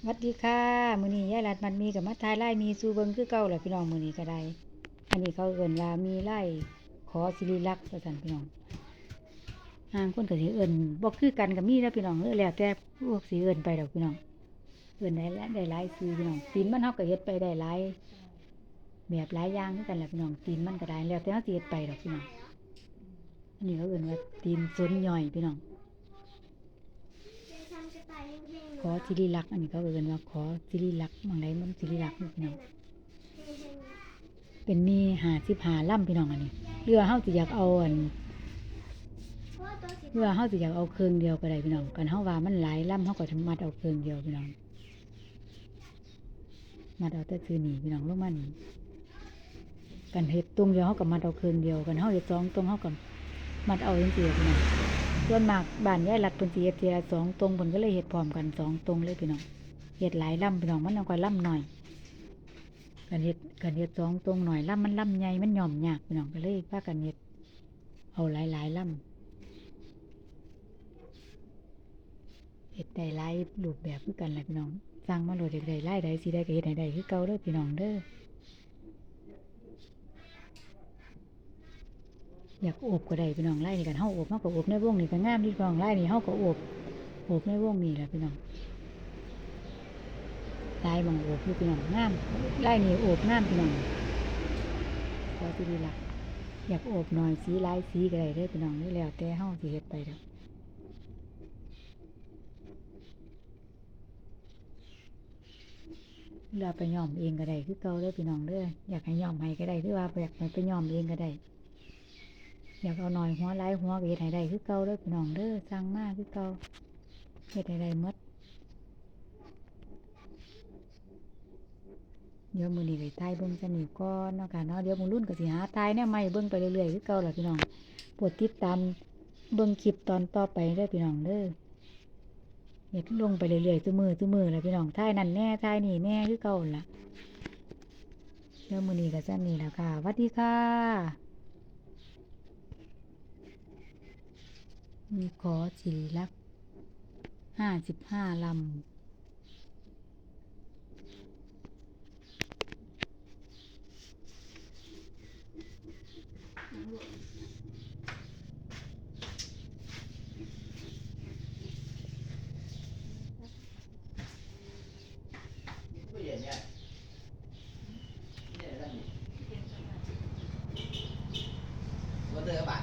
สวัสดีค่ะมือนี้ยายรัดมันมีกับมาทายไล่มีสู่เบิงคือเก่าแหละพี่น้องมือนี้ก็ได้ อันนี้เขาเอิ้นว่ามีไล่ขอสิริลักษณ์ว่าซั่นพี่น้องห่างคนก็สิเอิ้นบ่คือกันก็มีนะพี่น้องเออแล้วแต่พวกสิเอิ้นไปดอกพี่น้อง เอิ้นได้หลายได้หลายชื่อพี่น้องตีนมันเฮาก็เฮ็ดไปได้หลายแบบหลายอย่างคือกันแหละพี่น้องตีนมันก็ได้แล้วแต่เฮาสิเฮ็ดไปดอกพี่น้องอันนี้เขาเอิ้นว่าตีนสนย่อยพี่น้อง ขอสิริลักษ์อันนี้เขาเอิ้นว่าขอสิริลักษณ์หมองใดมันสิริลักษ์พี่น้องเป็นมีหาสิบหาล่ำพี่น้องอันนี้เรือเฮาสิอยากเอาอันเรือเฮาสิอยากเอาเครื่องเดียวก็ได้พี่น้องกันเฮาว่ามันหลายล่ำเฮาก็ทำมัดเอาเครื่องเดียวพี่น้องมัดเอาแต่คือนี่พี่น้องลงมันกันเฮ็ดตรงเดียวเฮาก็มัดเอาเครื่องเดียวกันเฮาเฮ็ดสองตรงเฮาก็มัดเอาจังซี่พี่น้อง ส่วนมากบ้านยายรัดเพิ่นสิเฮ็ดทีละสองตรงเพิ่นก็เลยเฮ็ดพร้อมกันสองตรงเลยพี่น้องเฮ็ดหลายลำพี่น้องมันเอาก็ลำหน่อยกันเฮ็ดกันเฮ็ดสองตรงหน่อยลำมันลำใหญ่มันหย่อมยากพี่น้องก็เลยพากันเฮ็ดเอาหลายหลายลำเฮ็ดได้หลายรูปแบบคือกันแหละพี่น้องสร้างมาโหลดได้หลายใดสิได้ก็เฮ็ดให้ได้คือเก่าเด้อพี่น้องเด้อ อยากอบก็ได้พี่น้องไล่นี่กันเฮาอบเฮาก็โอบในวงนี่ก็งามที่พี่น้องไล่นี่เฮาก็อบอบในวงนี่แหละพี่น้องลายบางอบอยู่พี่น้องงามไลายนี่อบงามพี่น้องพอที่ดีละอยากอบหน่อยสีลายสีก็ได้เด้อพี่น้องนี่แล้วแต่เฮาสิเฮ็ดไปเด้อเราไปย้อมเองก็ได้คือเก่าเด้อพี่น้องเด้ออยากให้ย้อมให้ก็ได้หรือว่าอยากให้ไปย้อมเองก็ได้ อยากเอาหน่อยหัวลายหัวก็เฮ็ดให้ได้คือเก่าเด้อพี่น้องเด้อสั่งมากคือเก่าเฮ็ดให้ได้หมดเดี๋ยวมือนี้ไปถ่ายเบิ่งสนิทก่อนเนาะค่ะเนาะเดี๋ยวมือรุ่นก็สิหาถ่ายแนวใหม่เบิ่งไปเรื่อยๆคือเก่าล่ะพี่น้องปรดติดตามเบิ่งคลิปตอนต่อไปเด้อพี่น้องเด้อเฮ็ดลงไปเรื่อยๆซุมื้อซุมื้อล่ะพี่น้องถ่ายนั่นแน่ถ่ายนี่แน่คือเก่าละเดี๋ยวมือนี้ก็ซั่นนี้ล่ะค่ะสวัสดีค่ะ มีขอศิรักห้าสิบห้าลำ ตู้เย็นเนี่ยเนี่ยนั่นนี่ว่าเจอบาท